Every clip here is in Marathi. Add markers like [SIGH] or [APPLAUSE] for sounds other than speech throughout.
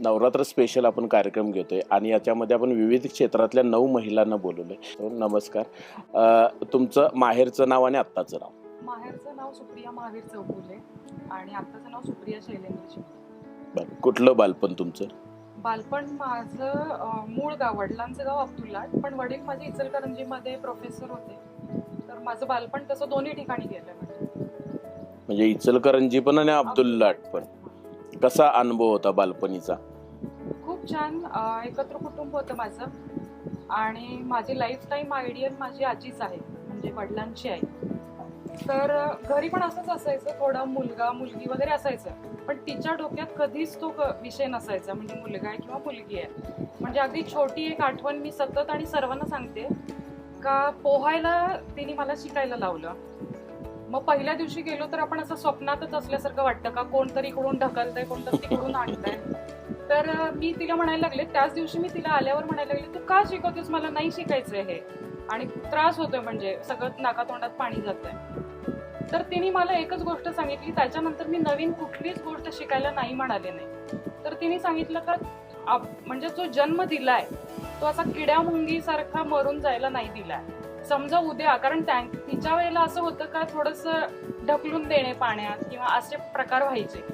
नवरात्र स्पेशल आपण कार्यक्रम घेतोय आणि याच्यामध्ये आपण विविध क्षेत्रातल्या नऊ महिलांना बोलवलंय. नमस्कार. अ, तुमचं माहेरचं नाव आणि आत्ताचं नाव? माहेरचं नाव सुप्रिया महावीर चौगुले आणि आत्ताचं नाव सुप्रिया शैलेंद्र शिंदे. बरं कुठलं बालपण तुमचं? बालपण माझं अं, मूळ गाव वडिलांचं गाव अब्दुल्लाट पण वडील माझे इचलकरंजीमध्ये प्रोफेसर होते. तर माझं बालपण तसं दोन्ही ठिकाणी गेलं. म्हणजे इचलकरंजी पण आणि अब्दुल्लाट पण. कसा अनुभव होता बालपणीचा? खूप छान. अं, एकत्र कुटुंब होतं माझं. आणि माझी लाईफ टाईम आयडियल माझी आजीच आहे म्हणजे वडिलांची आई. तर अं, घरी पण असंच असायचं थोडा मुलगा मुलगी वगैरे असायचं. पण तिच्या डोक्यात कधीच तो क- विषय नसायचा म्हणजे मुलगा आहे किंवा मुलगी आहे. म्हणजे अगदी छोटी एक आठवण मी सतत आणि सर्वांना सांगते. का पोहायला तिने मला शिकायला लावलं. मग पहिल्या दिवशी गेलो तर आपण असं स्वप्नातच असल्यासारखं वाटतं का कोणतरी इकडून ढकलतंय कोणतरी तिकडून आणतंय. तर मी तिला म्हणायला लागले त्याच दिवशी मी तिला आल्यावर म्हणायला लागले तू का शिकवतेस? मला नाही शिकायचंय हे. आणि त्रास होतोय म्हणजे सगळं नाकातोंडात पाणी जात तर तिने मला एकच गोष्ट सांगितली त्याच्यानंतर मी नवीन कुठलीच गोष्ट शिकायला नाही म्हणाले नाही. तर तिने सांगितलं का आप- म्हणजे जो जन्म दिलाय तो असा किड्या मरून जायला नाही दिलाय. समजा उद्या कारण त्या तिच्या वेळेला असं होतं का थोडस ढकलून देणे पाण्यात किंवा असे प्रकार व्हायचे.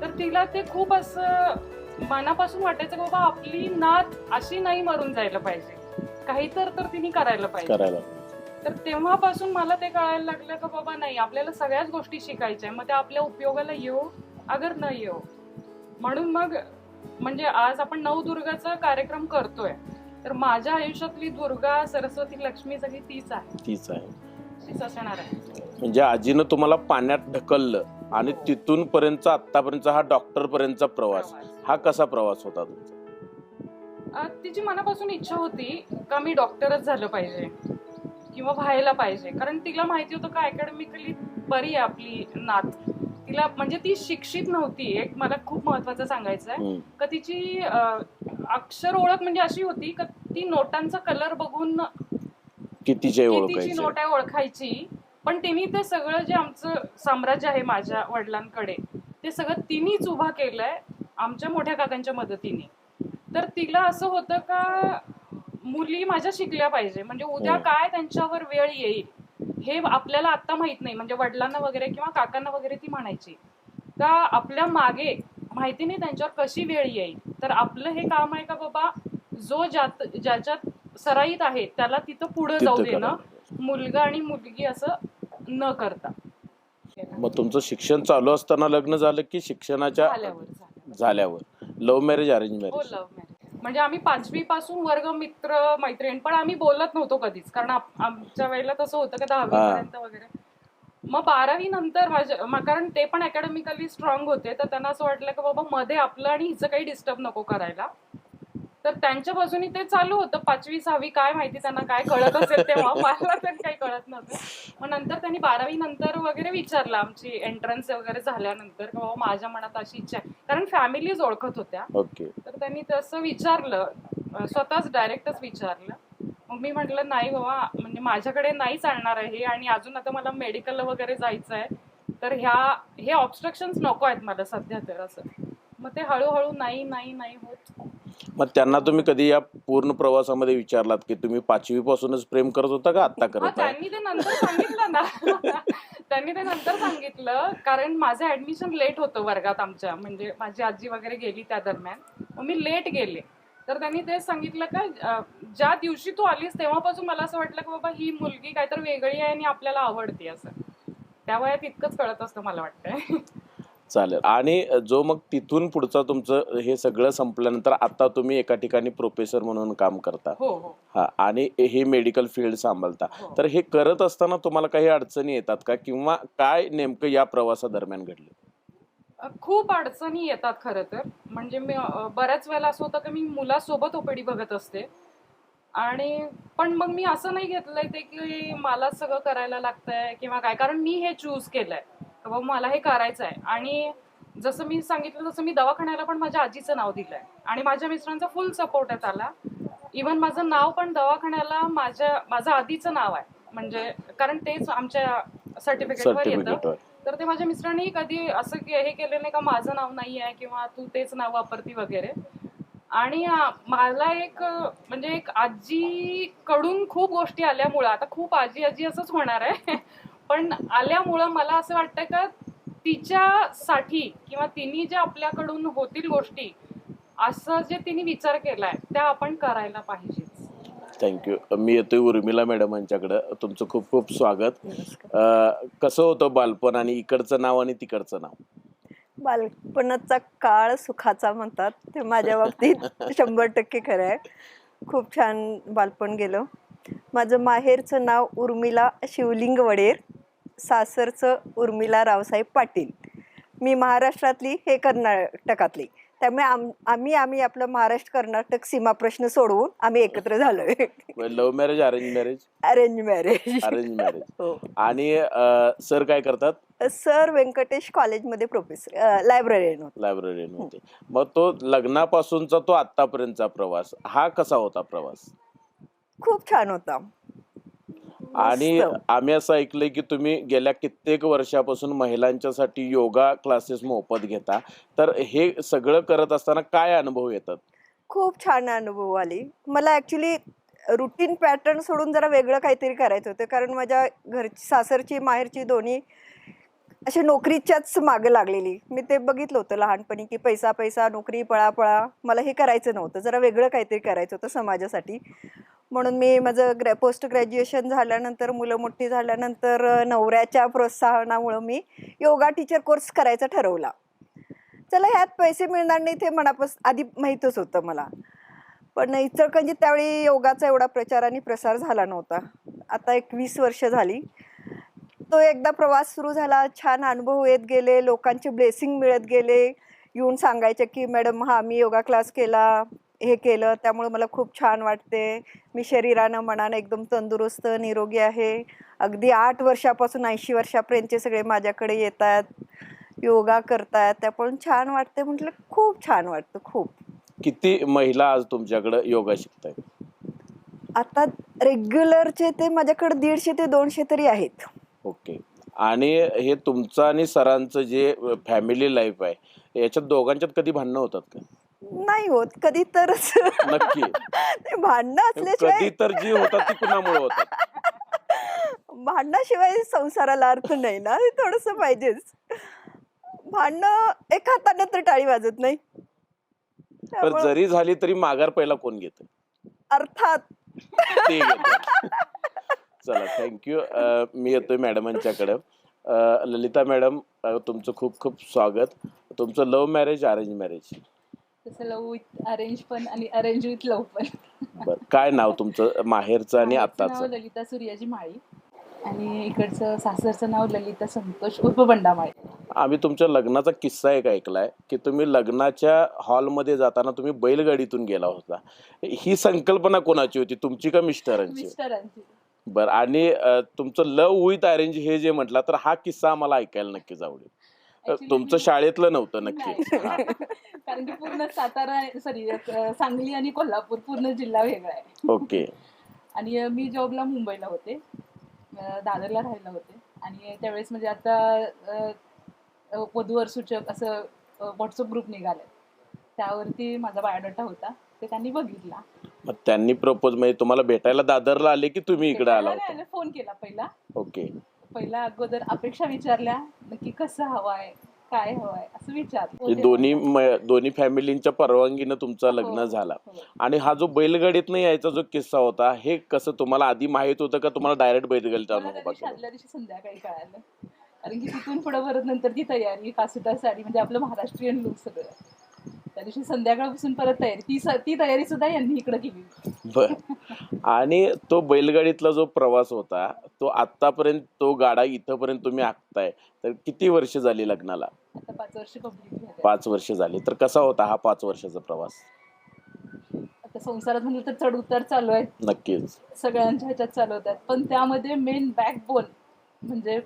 तर तिला ते खूप असं मनापासून वाटायचं की बाबा आपली नात अशी नाही मरून जायला पाहिजे. काही तर तर तिने करायला पाहिजे. तर तेव्हापासून मला ते कळायला लागलं का बाबा नाही आपल्याला सगळ्याच गोष्टी शिकायच्या. मग त्या आपल्या उपयोगाला येऊ? अगर न येऊ. म्हणून मग म्हणजे आज आपण नवदुर्गाचा कार्यक्रम करतोय. तर माझ्या आयुष्यातली दुर्गा सरस्वती लक्ष्मी सगळी तीच आहे. तीच आहे. तीच असणार आहे. म्हणजे आजीनं तुम्हाला पाण्यात ढकललं आणि तिथून पर्यंत आतापर्यंत हा डॉक्टर पर्यंतचा प्रवास. हा कसा प्रवास होता तुमचा? तिची मनापासून इच्छा होती का मी डॉक्टरच झालं पाहिजे किंवा व्हायला पाहिजे? कारण तिला माहिती होतं का अकॅडमिकली बरी आहे आपली नात. तिला म्हणजे ती शिक्षित नव्हती. एक मला खूप महत्वाचं सांगायचं आहे. का तिची अक्षर ओळख म्हणजे अशी होती का ती नोटांचा कलर बघून कितीचे ओळखायचे? नोट आहे ओळखायची. पण तिने ते सगळं जे आमचं साम्राज्य आहे माझ्या वडिलांकडे ते सगळं तिनेच उभा केलंय आमच्या मोठ्या काकांच्या मदतीने. तर तिला असं होतं का मुली माझ्या शिकल्या पाहिजे. म्हणजे उद्या हम्म. काय त्यांच्यावर वेळ येईल हे आपल्याला आता माहीत नाही. म्हणजे वडिलांना वगैरे किंवा काकांना वगैरे ती म्हणायची. का आपल्या मागे माहिती नाही त्यांच्यावर कशी वेळ येईल. तर आपलं हे काम आहे का बाबा जो ज्यात ज्याच्यात सराईत आहे त्याला तिथं पुढे जाऊ देणं. मुलगा आणि मुलगी असं न करता. मग तुमचं शिक्षण चालू असताना लग्न झालं की शिक्षणाच्या झाल्यावर love marriage arrange marriage love marriage म्हणजे आम्ही पाचवी पासून वर्ग मित्र मैत्रीण पण आम्ही बोलत नव्हतो कधीच. कारण आमच्या वेळेला तसं होतं का दहावी. पर्यंत वगैरे? मग बारावी नंतर माझ्या कारण ते पण अकॅडमिकली स्ट्रॉंग होते तर त्यांना असं वाटलं की बाबा मध्ये आपलं आणि हिचं काही डिस्टर्ब नको करायला. तर त्यांच्यापासून ते चालू होतं पाचवी सहावी काय माहिती त्यांना काय कळत असेल तेव्हा. [LAUGHS] मला तर काही कळत नव्हतं. मग नंतर त्यांनी बारावी नंतर वगैरे विचारलं आमची एंट्रन्स वगैरे झाल्यानंतर की बाबा माझ्या मनात अशी इच्छा आहे. कारण फॅमिलीज ओळखत होत्या. तर त्यांनी तसं विचारलं स्वतःच डायरेक्टच विचारलं. मग मी म्हटलं नाही बाबा म्हणजे माझ्याकडे नाही चालणार आहे आणि अजून आता मला मेडिकल वगैरे जायचं आहे तर ह्या हे ऑब्स्ट्रक्शन्स नको आहेत मला सध्या तर असं. मग ते हळूहळू नाही नाही नाही होत. मग त्यांना तुम्ही कधी या पूर्ण प्रवासामध्ये विचारलात की तुम्ही पाचवी पासूनच प्रेम करत होता का आता हा करत आहे त्यांनी ते नंतर सांगितलं ना. [LAUGHS] त्यांनी ते नंतर सांगितलं कारण माझं ऍडमिशन लेट होतं वर्गात आमच्या म्हणजे माझी आजी वगैरे गेली त्या दरम्यान. मग मी लेट गेले. तर त्यांनी तेच सांगितलं का ज्या दिवशी तू आलीस तेव्हापासून मला असं वाटलं की बाबा ही मुलगी काहीतरी वेगळी आहे आणि आपल्याला आवडते असं. त्या वयात इतकंच कळत असतं मला वाटतंय. चालेल. आणि जो मग तिथून पुढचं तुमचं हे सगळं संपल्यानंतर आता तुम्ही एका ठिकाणी प्रोफेसर म्हणून काम करता. हो हो. हा आणि हे मेडिकल फील्ड सांभाळता. हो. तर हे करत असताना तुम्हाला काही अडचणी येतात का? किंवा काय नेमकं या प्रवासादरम्यान घडलं? खूप अडचणी येतात खरं तर. म्हणजे मी बऱ्याच वेळेला असं होतं की मी मुलासोबत ओपीडी बघत असते. आणि पण मग मी असं नाही घेतलंय ते की मला सगळं करायला लागतंय किंवा काय. कारण मी हे चूज केलंय. बाबा मला हे करायचं आहे आणि जसं मी सांगितलं तसं मी दवाखान्याला पण माझ्या आजीचं नाव दिलंय. आणि माझ्या मिस्टरांचा फुल सपोर्ट आहे त्याला. इवन माझं नाव पण दवाखान्याला माझ्या माझं आधीचं नाव आहे. म्हणजे कारण तेच आमच्या सर्टिफिकेटवर येतं. तर ते माझ्या मिस्टरांनी कधी असं हे केलं नाही का माझं नाव नाही आहे किंवा तू तेच नाव वापरती वगैरे. आणि मला एक म्हणजे एक आजी कडून खूप गोष्टी आल्यामुळं आता खूप आजी आजी असंच होणार आहे [LAUGHS] पण आल्यामुळं मला असं वाटतं का तिच्यासाठी किंवा तिने ज्या आपल्याकडून होतील गोष्टी असं जे तिने विचार केलाय त्या आपण करायला पाहिजे. थँक्यू. मी येतोय उर्मिला मॅडम यांच्याकडं. तुमचं खूप खूप स्वागत. अं, कसं होतं बालपण आणि इकडचं नाव आणि तिकडचं नाव? बालपणाचा काळ सुखाचा म्हणतात. ते माझ्या बाबतीत [LAUGHS] शंभर टक्के खरं आहे. खूप छान बालपण गेलं. माझं माहेरचं नाव उर्मिला शिवलिंग वडेर सासरचं उर्मिला रावसाहेब पाटील. मी महाराष्ट्रातली हे कर्नाटकातली. त्यामुळे आम आम्ही आम्ही आपलं महाराष्ट्र कर्नाटक सीमा प्रश्न सोडवून आम्ही एकत्र झालोय. Love marriage arrange marriage? Arrange marriage. Arrange marriage. हो. आणि सर काय करतात? सर व्यंकटेश कॉलेजमध्ये प्रोफेसर लायब्ररीयन होते. लायब्ररीमध्ये मग तो लग्नापासूनचा तो आतापर्यंतचा प्रवास हा कसा होता प्रवास? खूप छान होता. आणि. आम्ही असं ऐकलंय की तुम्ही गेल्या कित्येक वर्षापासून महिलांच्यासाठी योगा क्लासेस मोफत घेता. तर हे सगळं करत असताना काय अनुभव येतात? खूप छान अनुभव आली. मला ॲक्च्युली रुटीन पॅटर्न सोडून जरा वेगळं काहीतरी करायचं होतं. कारण माझ्या घरची सासरची माहेरची दोन्ही अशी नोकरीच्याच मागं लागलेली. मी ते बघितलं होतं लहानपणी की पैसा पैसा नोकरी पळा पळा मला हे करायचं नव्हतं. जरा वेगळं काहीतरी करायचं होतं समाजासाठी. म्हणून मी माझं ग्रॅ पोस्ट ग्रॅज्युएशन झाल्यानंतर मुलं मोठी झाल्यानंतर नवऱ्याच्या प्रोत्साहनामुळं मी योगा टीचर कोर्स करायचा ठरवला. चला ह्यात पैसे मिळणार नाही ते मनापास आधी माहीतच होतं मला. पण इचलकरंजीत त्यावेळी योगाचा एवढा प्रचार आणि प्रसार झाला नव्हता. आता एक वीस वर्ष झाली. तो एकदा प्रवास सुरू झाला छान अनुभव येत गेले लोकांचे ब्लेसिंग मिळत गेले. येऊन सांगायचे की मॅडम हा मी योगा क्लास केला. हे केलं त्यामुळे मला खूप छान वाटते. मी शरीरानं मनानं एकदम तंदुरुस्त निरोगी आहे. अगदी आठ वर्षापासून ऐंशी वर्षापर्यंतचे सगळे माझ्याकडे येतात योगा करतात. त्यामुळे छान वाटते म्हटलं खूप छान वाटतं खूप. किती महिला आज तुमच्याकडे योगा शिकतायत? आता रेग्युलरचे ते माझ्याकडे दीडशे ते दोनशे तरी आहेत. ओके. आणि हे तुमचं आणि सरांचं जे फॅमिली लाईफ आहे याच्यात दोघांच्यात कधी भांडणं होतात का? नाही होत कधी तरच नक्की. [LAUGHS] ते भांडणं असल्याशिवाय कधी तर जी होतात ती कुणामुळे होतात? [LAUGHS] भांडणाशिवाय संसाराला अर्थ नाही ना? हे थोडस पाहिजेच. भांडणं एक हाताने तर टाळी वाजत नाही. तर त्यामुळं जरी झाली तरी माघार पहिला कोण घेत? अर्थात. ते. चला थँक्यू मी येतोय मॅडमांच्याकडे. अं, ललिता मॅडम अं, तुमचं खूप खूप स्वागत. तुमचं लव्ह मॅरेज अरेंज मॅरेज. तसं लव विथ अरेंज पण आणि अरेंज विथ लव पण. बर काय नाव तुमचं? माहेरचं आणि माझं नाव आत्ताचं? ललिता सूर्याजी माळी. आणि इकडचं सासरचं नाव ललिता संतोष उर्फ बंडामाळी. आम्ही तुमच्या लग्नाचा किस्सा एक ऐकलाय की तुम्ही लग्नाच्या हॉलमध्ये जाताना तुम्ही बैलगाडीतून गेला होता. ही संकल्पना कोणाची होती? तुमची का मिस्टरांची? मिस्टरांची. बर आणि अं, तुमचं लव विथ अरेंज हे जे म्हटलं तर हा किस्सा आम्हाला ऐकायला नक्कीच आवडेल तुमचं शाळेतलं नव्हतं. हा. [LAUGHS] कारण की पूर्ण सातारा सॉरी सांगली आणि कोल्हापूर पूर्ण जिल्हा वेगळा आहे. ओके. आणि अं, मी जॉबला मुंबईला होते. अं, दादरला राहायला होते. आणि त्यावेळेस म्हणजे आता अं, वधूवर सूचक असं व्हॉट्सअप ग्रुप निघाले त्यावरती माझा बायोडाटा होता. ते त्यांनी बघितला. मग त्यांनी प्रपोज म्हणजे तुम्हाला भेटायला दादरला आले की तुम्ही इकडे आला होता? फोन केला पहिला. ओके. पहिला अगोदर अपेक्षा विचारल्या नक्की कसं हवाय काय हवाय असं विचारलं दोन्ही म- दोन्ही फॅमिलींच्या परवानगीनं तुमचं लग्न हो, झाला. हो. आणि हा जो बैलगाडीतनं यायचा जो किस्सा होता हे कसं तुम्हाला आधी माहीत होतं का तुम्हाला डायरेक्ट बैलगाडीत मला आणून त्या उभा दिवशी केलं आदल्या दिवशी संध्याकाळी कळालं. कारण की तिथून पुढे परत नंतर ती तयारी कासुटा साडी म्हणजे आपलं महाराष्ट्रीयन लुक सगळं. दिवशी संध्याकाळपासून परत तयारी. ती स- ती तयारी सुद्धा यांनी इकडे केली. बर. आणि तो बैलगाडीतला जो प्रवास होता तो आतापर्यंत तो गाडा इथपर्यंत तुम्ही आखताय. तर किती वर्ष झाली लग्नाला? आता पाच वर्ष कंप्लीट झाले पाच वर्ष झाली. तर कसा होता हा पाच वर्षाचा प्रवास? आता संसारात म्हणलं तर चढ उतार चालू आहे नक्कीच. सगळ्यांच्या ह्याच्यात चालवतात पण त्यामध्ये मेन बॅकबोन म्हणजे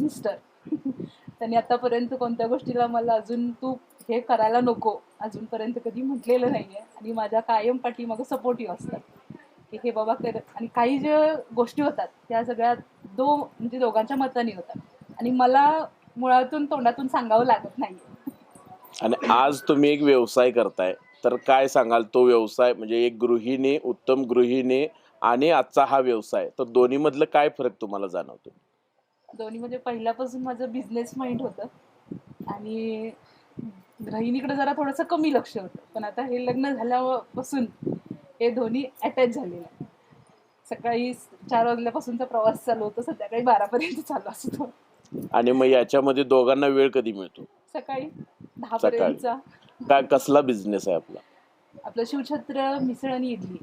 मिस्टर [LAUGHS] त्यांनी आतापर्यंत कोणत्या गोष्टीला मला अजून तू हे करायला नको. अजूनपर्यंत कधी म्हटलेलं नाहीये. आणि माझ्या कायम पाठीमागं सपोर्टिव्ह असतात. की हे बाबा कर. आणि काही ज्या गोष्टी होतात त्या सगळ्या दो म्हणजे दोघांच्या मताने होतात. आणि मला मुळातून तोंडातून सांगावं लागत नाही आणि आज तुम्ही एक व्यवसाय करताय. तर काय सांगाल? तो व्यवसाय म्हणजे एक गृहिणी उत्तम गृहिणी आणि आजचा हा व्यवसाय. तर दोन्ही मधलं काय फरक तुम्हाला जाणवतो? दोन्ही म्हणजे पहिल्यापासून माझं बिझनेस माइंड होतं. आणि गृहिणीकडे जरा थोडंसं कमी लक्ष होतं. पण आता हे लग्न झाल्यापासून हे दोन्ही अटॅच झालेलं आहे सकाळी चार वाजल्यापासूनचा प्रवास चालू होतो संध्याकाळी बारापर्यंत चालू असतो. आणि मग याच्यामध्ये दोघांना वेळ कधी मिळतो? सकाळी दहा पर्यंतचा काय कसला बिझनेस आहे आपला? आपलं शिवछत्र मिसळ आणि इडली.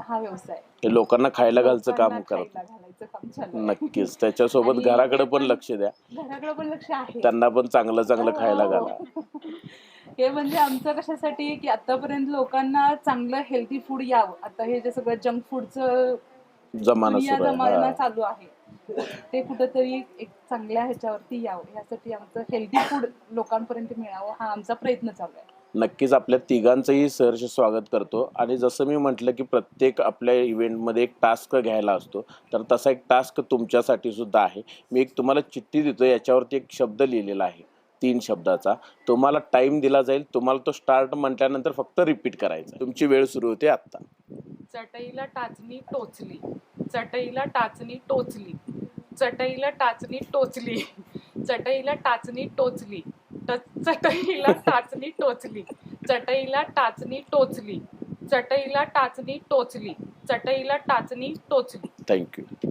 हा व्यवसाय. लोकांना खायला घालचं काम करत खायला घालायचं काम चालू आहे. नक्कीच. त्याच्यासोबत आणि घराकडे पण लक्ष द्या. घराकडे पण लक्ष आहे. त्यांना पण चांगलं चांगलं खायला हो. घाला. हे म्हणजे आमचं कशासाठी की आतापर्यंत लोकांना चांगलं हेल्दी फूड यावं. आता हे जे सगळं जंक फूडचं जमाना दुनिया सुरू आहे. जमाना हा. चालू आहे. ते कुठंतरी एक चांगल्या ह्याच्यावरती यावं. यासाठी आमचं हेल्दी फूड लोकांपर्यंत मिळावं हा आमचा प्रयत्न चालू आहे. नक्कीच आपल्या तिघांचंही सहर्ष स्वागत करतो. आणि जसं मी म्हटलं की प्रत्येक आपल्या इव्हेंटमध्ये एक टास्क घ्यायला असतो तर तसा एक टास्क तुमच्यासाठी सुद्धा आहे. मी एक तुम्हाला चिठ्ठी देतो याच्यावरती एक शब्द लिहिलेला आहे तीन शब्दाचा. तुम्हाला टाइम दिला जाईल तुम्हाला तो स्टार्ट म्हटल्यानंतर फक्त रिपीट करायचा. तुमची वेळ सुरू होते आत्ता. चटईला टाचणी टोचली. चटईला टाचणी टोचली. चटईला टाचणी टोचली. चटईला टाचणी टोचली. चटईला टाचणी टोचली. चटईला टाचणी टोचली. चटईला टाचणी टोचली. चटईला टाचणी टोचली. थँक्यू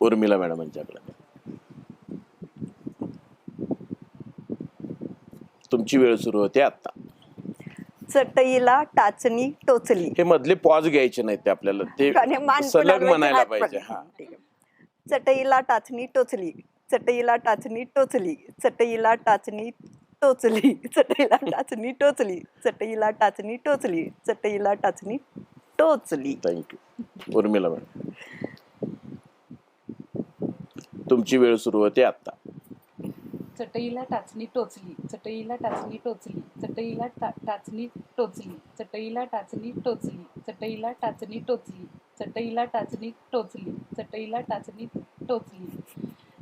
उर्मिला मॅडम यांच्याकडे. तुमची वेळ सुरू होते आत्ता चटईला टाचणी टोचली. हे मधले पॉज घ्यायचे नाहीत ते आपल्याला. आणि मान ते पण सलग म्हणायला हात. पाहिजे हा. ठीक आहे. चटईला टाचणी टोचली. चटईला टाचणी टोचली. चटईला टाचणी टोचली चटईला टाचणी टोचली चटईला टाचणी टोचली चटईला टाचणी टोचली थँक्यू उर्मिला मॅडम तुमची वेळ सुरू होते आता चटईला टाचणी टोचली चटईला टाचणी टोचली चटईला टाचणी टोचली चटईला टाचणी टोचली चटईला टाचणी टोचली चटईला टाचणी टोचली चटईला टाचणी टोचली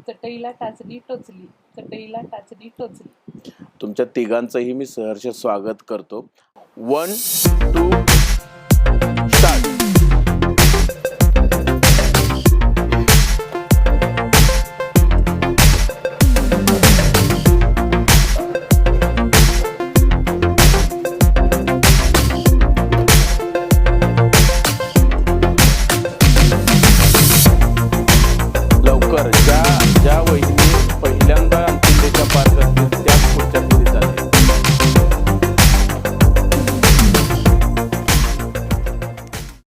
चटईला टाचणी टोचली चटईला टाचणी टोचली तुमच्या तिघांचंही मी सहर्ष स्वागत करतो. One two start